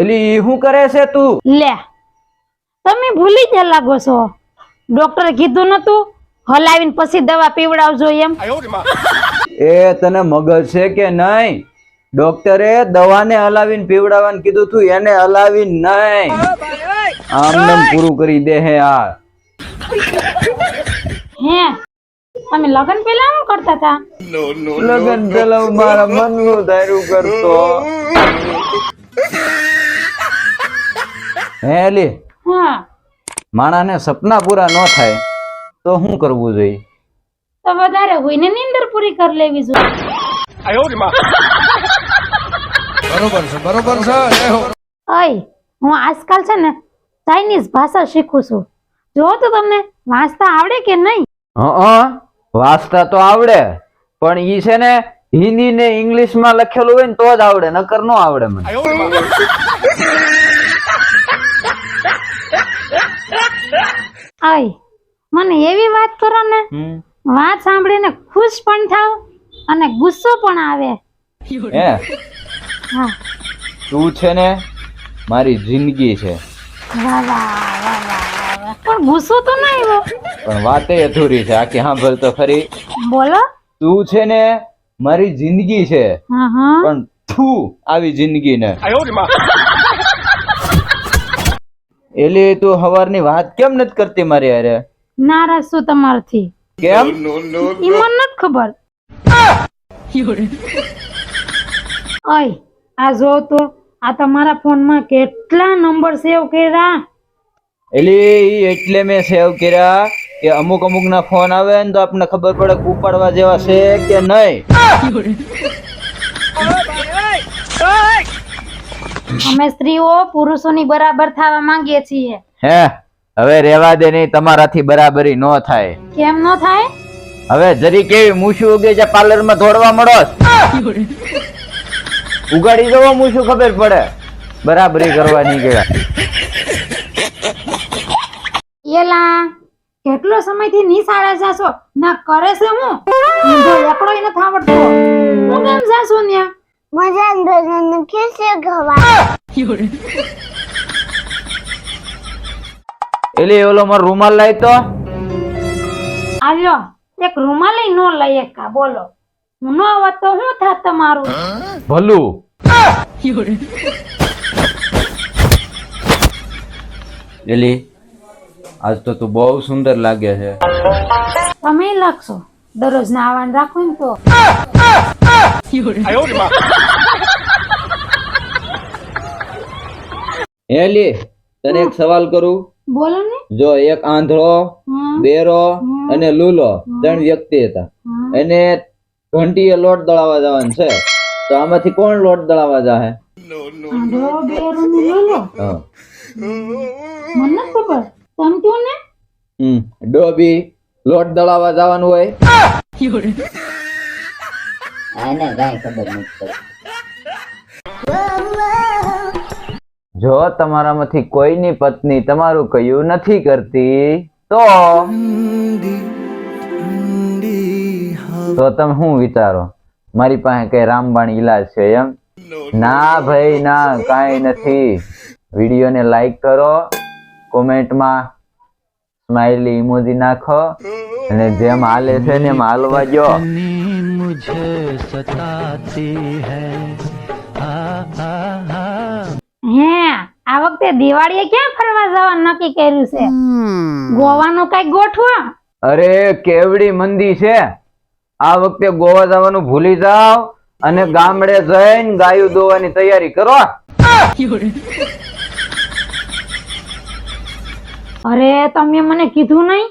એલી શું કરે છે તું? લે તમે ભૂલી જ લાગો છો. ડોક્ટરે કીધું નતું હલાવીને પછી દવા પીવડાવજો એમ. એ તને મગજ છે કે નહીં? ડોક્ટરે દવાને હલાવીને પીવડાવવાનું કીધું તું એને હલાવીને નહીં. આમ આમ પૂરું કરી દે હે આ. હે તમે લગન પેલા શું કરતા હતા? લગન પેલા હું મારા મનનું ધાર્યું કરતો. હે અલી હા. માણાને સપના પૂરા ન થાય તો શું કરવું જોઈએ? તો વધારે હોય ને નીંદર પૂરી કરી લેવી જોઈએ. બરોબર છે બરોબર છે અય હું આજકાલ છે ને ચાઇનીઝ ભાષા શીખું છું. જો તો તમને વાંચતા આવડે કે નહીં? હા. વાંચતા તો આવડે પણ ઈ છે ને હિન્દી ને ઇંગ્લિશમાં લખેલું હોય ને તો જ આવડે નકર નો આવડે મને. આય મને એવી વાત કરો ને. વાત સાંભળીને ખુશ પણ થાવ અને ગુસ્સો પણ આવે. હે? હા. તું છે ને મારી જિંદગી છે. વાહ વાહ વાહ. પણ ગુસ્સો તો ના આવ્યો. પણ વાતે અધૂરી છે. આખી સાંભળ તો ખરી. બોલો. તું છે ને મારી જિંદગી છે. હા હા. પણ તું આવી જિંદગી ને એલી તું હવારની વાત કેમ નથી કરતી મારી અરે નારાજ છું તમારથી. કેમ? ઈ મને નથી ખબર. અય આ જો તો આ તમારા ફોનમાં કેટલા નંબર સેવ કર્યા? એલી એટલે મેં સેવ કર્યા કે અમુક અમુક ના ફોન આવે ને તો આપણને ખબર પડે ઉપાડવા જેવા છે કે નહીં. અમે સ્ત્રીઓ પુરુષોની બરાબર થવા માંગીએ છીએ. હે હવે રેવા દે નહીં તમારાથી બરાબરી નો થાય. કેમ નો થાય? હવે જરી કેવી મૂછું ઉગે છે પાર્લરમાં ધોડવા મળો ઉગાડી જવો મૂછું ખબર પડે. બરાબરી કરવા નીકળ્યા એલા કેટલો સમયથી નિશાળે જાશો? ના કરે છે હું. ઊંધો એકડો એને થાવડતો હું કેમ જાશો ને મજા અંદરનું ખીસે ગવા એલે ઓલો માર રૂમાલ લઈ તો. આલ્યો એક રૂમાલે નો લઈ એકા બોલો. હું નો આવત તો શું થાત તમારું? ભલું એલી આજ તો તું બહુ સુંદર લાગે છે. તમે લાગશો. દરરોજ નાવાન રાખો તો. એલી તને એક સવાલ કરું? બોલો ને. જો એક આંધળો બેરો અને લૂલો ત્રણ વ્યક્તિ હતા. અને ઘંટીએ લોટ દળાવવા જવાનું છે. તો આમાંથી કોણ લોટ દળાવવા જાહે? આંધળો, બેરો ને લૂલો. મને ખબર. તમે ને? હમ ડોબી લોટ દળાવવા જવાનું હોય. જો તમારામાંથી કોઈની પત્ની તમારું કયું નથી કરતી તો? તો તમે શું વિચારો? મારી પાસે કઈ રામબાણ ઈલાજ છે એમ? ના ભાઈ ના કાંઈ નથી. વિડીયોને લાઈક કરો. કોમેન્ટમાં સ્માઈલી ઇમોજી નાખો અને જેમ હાલે છે ને એમ હાલવા જો. હે. આ વખતે દિવાળીએ ક્યાં ફરવા જવાનું નક્કી કર્યું છે? ગોવાનું કઈ ગોઠવો. અરે કેવડી મંદી છે. આ વખતે ગોવા જવાનું ભૂલી જાવ અને ગામડે જઈને ગાયું દોવાની તૈયારી કરો. અરે તમે મને કીધું નહીં?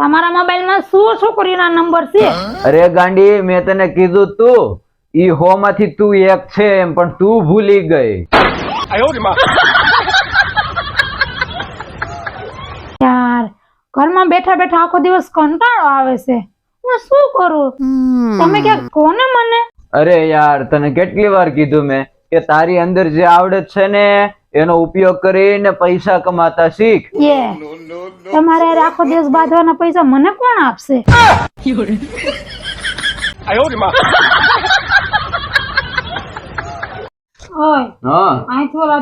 તમારા મોબાઈલમાં શું છોકરીના નંબર છે? અરે ગાંડી મેં તને કીધું તું ઈ હો માંથી તું એક છે એમ પણ તું ભૂલી ગઈ. યાર ઘરમાં બેઠા બેઠા આખો દિવસ કંટાળો આવે છે. હું શું કરું? તમે કે કોને મને? અરે યાર તને કેટલી વાર કીધું મેં કે તારી અંદર જે આવડત છે ને એનો ઉપયોગ કરીને પૈસા કમાતા શીખ તમારે આખો દેશ બાંધવાના પૈસા મને કોણ આપશે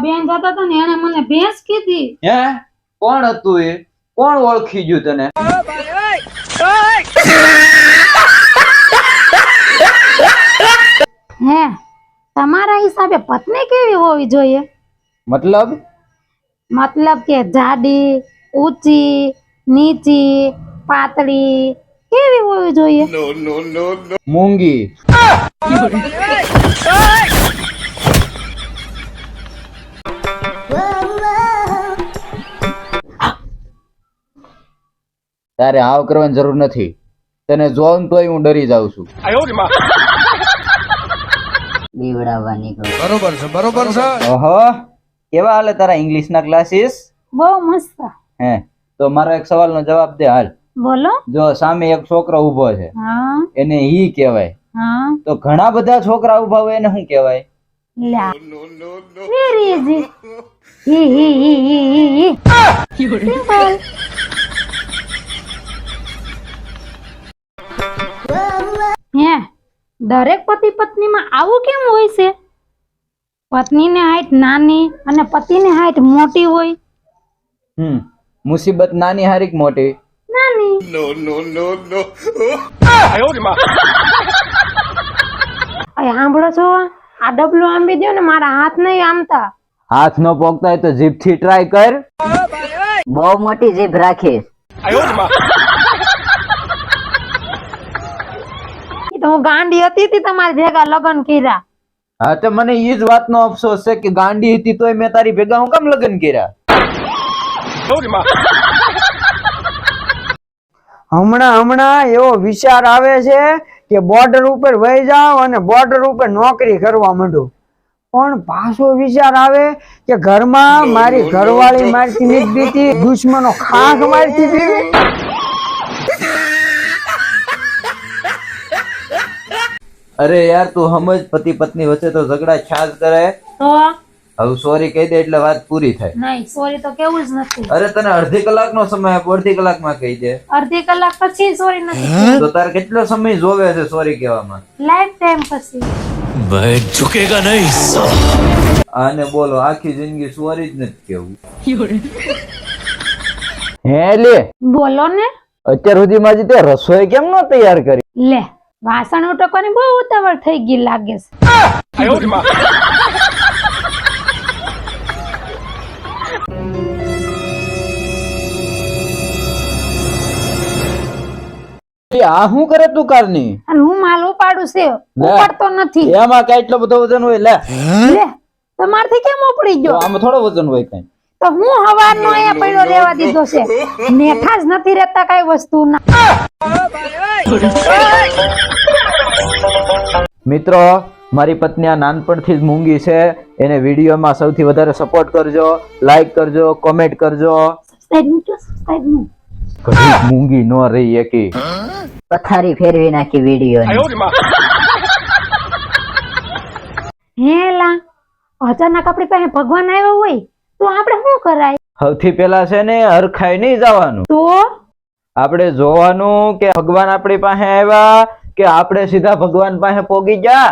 બેન જતા હતા ને એને મને ભેંસ કીધી હે કોણ હતું એ કોણ ઓળખી ગયું તને હે તમારા હિસાબે પત્ની કેવી હોવી જોઈએ મતલબ? મતલબ કે જાડી ઊંચી નીચી પાતળી કેવી હોવી જોઈએ? મૂંગી. તારે આવ કરવાની જરૂર નથી. તને જોઉં તોય હું ડરી જાઉં છું. બરોબર છે બરોબર છે. ઓહો. કેવા હાલે તારા ઇંગ્લિશ ના ક્લાસીસ બહુ મસ્ત. હે તો મારો એક સવાલનો જવાબ દે હાલ. બોલો. જો સામે એક છોકરો ઊભો છે એને ઈ કહેવાય. તો ઘણા બધા છોકરા ઊભા હોય એને શું કહેવાય? દરેક પતિ પત્ની માં આવું કેમ હોય છે? પત્નીની હાઈટ નાની અને પતિની હાઈટ મોટી હોય. હમ મુસીબત નાની હારીક મોટી. નાની. અય સાંભળો છો? આ ડબલું આંબી દો ને મારા હાથ નહીં આમતા. હાથ નો પોકતા હોય તો જીભથી ટ્રાય કર. બહુ મોટી જીભ રાખીશ. તો હું ગાંડી હતી તી તમારી ભેગા લગ્ન કર્યા. હા તો મને એ જ વાતનો અફસોસ છે કે ગાંડી હતી તોય મેં તારી ભેગા હું કેમ લગ્ન કર્યા? હમણાં હમણાં એવો વિચાર આવે છે કે બોર્ડર ઉપર વહી જાવ અને બોર્ડર ઉપર નોકરી કરવા માંડો. પણ પાછો વિચાર આવે કે ઘરમાં મારી ઘરવાળી મારી નથી દુશ્મનો ખાખ મારી બીવી. અરે યાર તું સમજ પતિ પત્ની વચ્ચે તો ઝઘડા છાજ કરે. તો? હવે સોરી કહી દે એટલે વાત પૂરી થાય. નહીં સોરી તો કેવું જ નથી. અરે તને અડધી કલાકનો સમય આપો અડધી કલાકમાં કહી દે. અડધી કલાક પછી સોરી નથી. તો તાર કેટલો સમય જોવે છે સોરી કહેવામાં? લાઈફ ટાઈમ પછી. મેં ઝુકેગા નહીં. આને બોલો આખી જિંદગી સોરી જ નથી કેવું હે લે. બોલો ને. અત્યાર સુધીમાં જે તે રસોઈ કેમ નો તૈયાર કરી? લે. વાસણ ઉટકવાની બહુ ઉતાવળ થઈ ગઈ લાગે છે. આ શું કરે તું કારની? અને હું માલ ઉપાડું છે ઉપાડતો નથી. એમાં કઈ એટલો બધો વજન હોય લે. લે તમારથી કેમ ઉપડી ગયો? આમાં થોડો વજન હોય કઈ. તો હું હવારનો અહીંયા પડ્યો લેવા દીધો છે. નેઠા જ નથી રહેતા કઈ વસ્તુ ના મિત્રો મારી પત્ની આ નાનપણથી જ મૂંગી છે. એને વિડીયોમાં સૌથી વધારે સપોર્ટ કરજો લાઈક કરજો કોમેન્ટ કરજો. મૂંગી ન રહી એકી. પથારી ફેરવી નાખી વીડિયો હેલા અચાનક આપણી પાસે ભગવાન આવ્યો હોય તો આપણે શું કરાય? સૌથી પહેલા છે ને હરખાઈ નહીં જવાનું. તો? આપણે જોવાનું કે ભગવાન આપણી પાસે આવ્યા કે આપણે સીધા ભગવાન પાસે પોગી જા.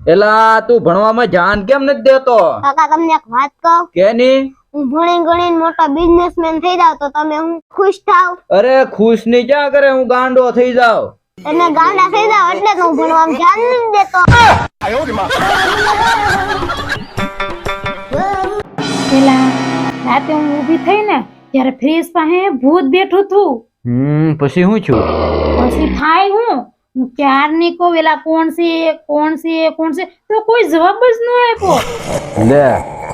એલા તું ભણવામાં ધ્યાન કેમ નથી દેતો? કાકા તમને એક વાત કહું? કેની? હું ભણી ગણીને મોટો બિઝનેસમેન થઈ જાવ તો તમે હું ખુશ થાવ? અરે ખુશની ક્યાં કરે હું ગાંડો થઈ જાવ એટલે ગાંડા થઈ જાવ એટલે તો હું ભણવામાં ધ્યાન નથી દેતો. પેલા રાતે હું ઊભી થઈ ને ત્યારે ફ્રીજ પાસે ભૂત બેઠું હતું હમ પછી હું છું? પછી થાય હું? હું ક્યારની કો વેલા કોણ છે? કોણ છે? કોણ છે? તો કોઈ જવાબ જ ન આપ્યો. લે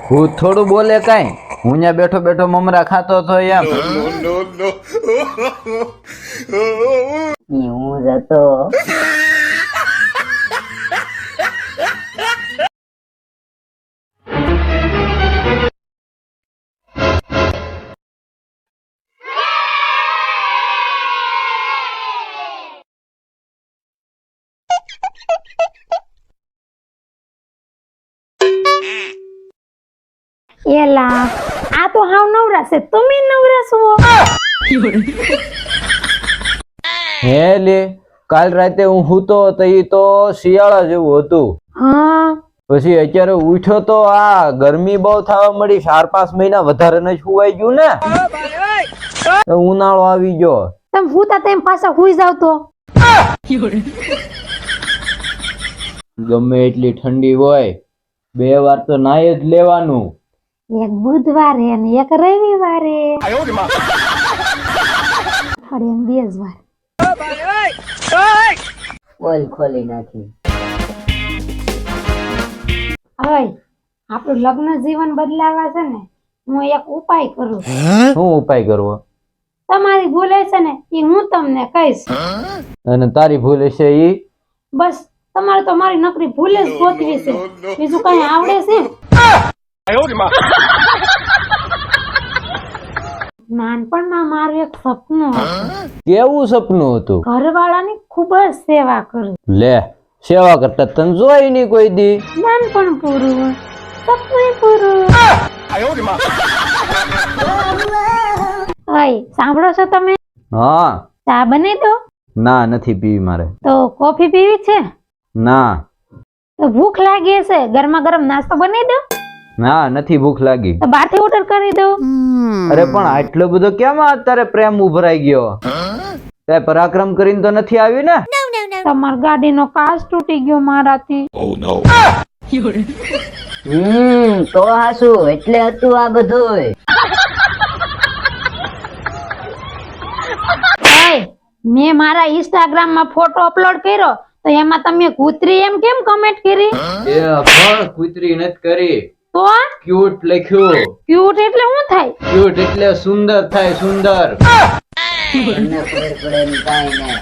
ભૂત થોડું બોલે કાઈ? હું અહીંયા બેઠો બેઠો મમરા ખાતો તો એમ. હું જતો એલા આ તો હાવ નવરા છે. તમે નવરા છો? હે લે કાલ રાતે હું હૂતો તો એ તો શિયાળા જેવું હતું. હા. પછી અત્યારે ઉઠ્યો તો આ ગરમી બહુ થવા મળી ચાર પાંચ મહિના વધારે ન સુવાઈ ગયું ને. ઉનાળો આવી ગયો. તમે હુતા તેમ પાછા હુઈ જાવ તો. ગમે એટલી ઠંડી હોય બે વાર તો નાય જ લેવાનું. એક બુધવારે અને એક રવિવારે. અઠવાડિયામાં બે જ વાર. પોલ ખોલી નાખી. હવે આપણું લગ્ન જીવન બદલાવા છે ને હું એક ઉપાય કરું. શું ઉપાય કરવો? તમારી ભૂલે છે ને એ હું તમને કહીશ. અને તારી ભૂલ છે એ બસ તમારે તો મારી નોકરી ભૂલે જ ગોતવી છે. બીજું કઈ આવડે છે? નાનપણમાં મારું એક સપનું હતું. કેવું સપનું હતું? ઘરવાળાની ખૂબ જ સેવા કરું. લે સેવા કરતા તને જોઈ નહીં કોઈ દી. નાનપણ પૂરું સપનું પૂરું ઓય સાંભળો છો તમે? હા. ચા બને દો. ના નથી પીવી મારે. તો કોફી પીવી છે? ના. તો ભૂખ લાગી હશે ગરમા ગરમ નાસ્તો બની દો. ના નથી ભૂખ લાગી. બહારથી ઓર્ડર કરી દો. અરે પણ આટલો બધો કેમ અત્યારે પ્રેમ ઉભરાઈ ગયો? તે પરાક્રમ કરીને તો નથી આવ્યું ને? તમારી ગાડીનો કાચ તૂટી ગયો મારાથી. હમ તો હાસુ. એટલે હતું આ બધું મેં મારા ઇન્સ્ટાગ્રામમાં ફોટો અપલોડ કર્યો તો એમાં તમે કૂતરી એમ કેમ કમેન્ટ કરી? એ અભણ નથી કરી. તો ક્યુટ લખ્યું ક્યુટ એટલે શું થાય? ક્યુટ એટલે સુંદર થાય સુંદર. ખબર પડે ને કાંઈ ને